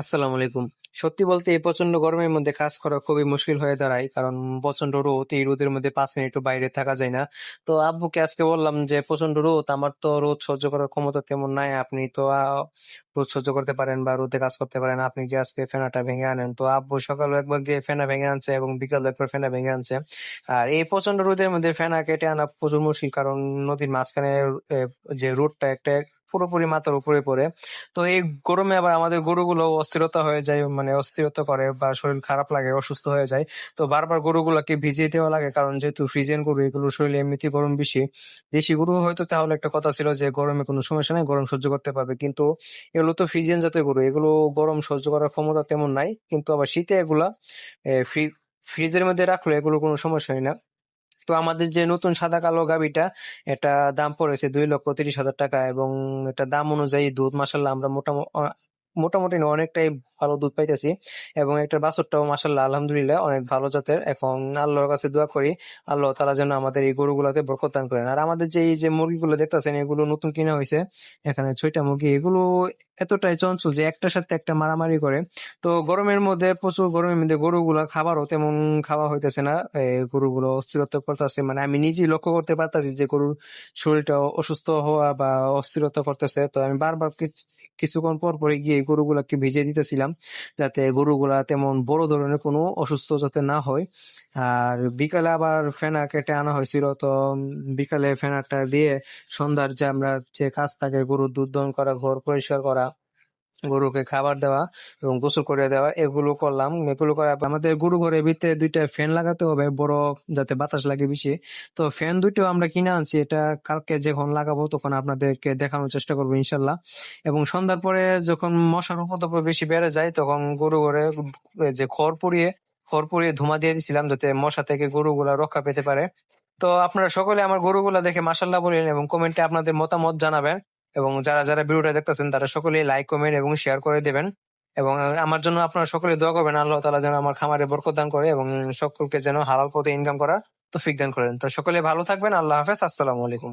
আসসালামু আলাইকুম। সত্যি বলতে এই প্রচণ্ড গরমের মধ্যে কাজ করা খুবই মুশকিল হয়ে দাঁড়ায়, কারণ প্রচণ্ড রোদ, এই রোদের মধ্যে পাঁচ মিনিটও বাইরে থাকা যায় না। তো আব্বুকে আজকে বললাম যে প্রচণ্ড রোদ, আমার তো রোদ সহ্য করার ক্ষমতা তেমন নাই, আপনি তো রোদ সহ্য করতে পারেন বা রোদে কাজ করতে পারেন, আপনি কি আজকে ফেনাটা ভেঙে আনেন। তো আব্বু সকালে একবার গিয়ে ফেনা ভেঙে আনছে এবং বিকালে একবার ফেনা ভেঙে আনছে। আর এই প্রচণ্ড রোদের মধ্যে ফেনা কেটে আনা প্রচুর মুশকিল, কারণ নদীর মাঝখানে যে রোদটা একটা পুরোপুরি মাথার উপরে পড়ে। তো এই গরমে আবার আমাদের গরুগুলো অস্থিরতা হয়ে যায় মানে অস্থিরতা করে বা শরীর খারাপ লাগে, অসুস্থ হয়ে যায়। তো বারবার গরুগুলোকে ভিজিয়ে দেওয়া লাগে, কারণ যেহেতু ফ্রিজেন গরু, এগুলো শরীরে এমনিতে গরম বেশি। দেশি গরু হয়তো তাহলে একটা কথা ছিল যে গরমে কোনো সমস্যা নাই, গরম সহ্য করতে পারবে। কিন্তু এগুলো তো ফ্রিজিয়ান জাতের গরু, এগুলো গরম সহ্য করার ক্ষমতা তেমন নাই। কিন্তু আবার শীতে এগুলা ফ্রি, ফ্রিজের মধ্যে রাখলে এগুলো কোনো সমস্যা হয় না। তো আমাদের যে নতুন সাদা কালো গাবিটা, এটা দাম পড়েছে দুই লক্ষ তিরিশ হাজার টাকা এবং এটা দাম অনুযায়ী দুধ মাসাল্লাহ আমরা মোটামুটি মোটামুটি অনেকটাই ভালো দুধ পাইতেছি এবং একটা বাছুরটাও মাসাল্লাহ আলহামদুলিল্লাহ অনেক ভালো জাতের। এখন আল্লাহর কাছে দোয়া করি, আল্লাহ তারা যেন আমাদের এই গরুগুলাতে বরকত দান করেন। আর আমাদের যে এই যে মুরগিগুলো দেখতেছেন, এগুলো নতুন কিনা হয়েছে এখানে ছয়টা মুরগি, এগুলো এতটাই চঞ্চল যে একটার সাথে একটা মারামারি করে। তো গরমের মধ্যে প্রচুর গরমের মধ্যে গরুগুলা খাবারও তেমন খাওয়া হইতেছে না। গরুগুলো অস্থিরতা করতেছে। মানে আমি নিজেই লক্ষ্য করতে পারতাছি যে গরুর শরীরটা অসুস্থ হওয়া বা অস্থিরতা করতেছে। তো আমি বারবার কিছু- কিছুক্ষণ পর পরে গিয়ে গরুগুলাকে ভিজিয়ে দিতেছিলাম যাতে গরুগুলা তেমন বড় ধরনের কোনো অসুস্থ যাতে না হয়। আর বিকালে আবার ফেনা কেটে আনা হয়েছিল। তো বিকালে ফেনাটা দিয়ে সন্ধ্যার যে আমরা যে কাজ থাকে গরুর দুধ দহন করা, ঘর পরিষ্কার করা, গরুকে খাবার দেওয়া এবং গোসল করে দেওয়া, এগুলো করলাম। এগুলো করে আমাদের গরু ঘরের ভিতরে দুইটা ফ্যান লাগাতে হবে, বড় যাতে বাতাস লাগে বেশি। তো ফ্যান দুটো আমরা কিনে আনছি, এটা কালকে যখন লাগাবো তখন আপনাদেরকে দেখানোর চেষ্টা করব ইনশাল্লাহ। এবং সন্ধ্যার পরে যখন মশার উপদ্রব বেশি বেড়ে যায়, তখন গরু ঘরে যে খড় পুড়িয়ে খড় ধুমা দিয়ে দিছিলাম যাতে মশা থেকে গরুগুলা রক্ষা পেতে পারে। তো আপনারা সকলে আমার গরুগুলা দেখে মাসাল্লাহ বলেন এবং কমেন্টে আপনাদের মতামত জানাবেন এবং যারা যারা ভিডিওটা দেখতেছেন তারা সকলেই লাইক কমেন্ট এবং শেয়ার করে দেবেন। এবং আমার জন্য আপনারা সকলে দোয়া করবেন, আল্লাহ তালা যেন আমার খামারে বরকত দান করে এবং সকলকে যেন হালাল পথে ইনকাম করার তৌফিক দান করেন। তো সকলে ভালো থাকবেন, আল্লাহ হাফেজ, আসসালামু আলাইকুম।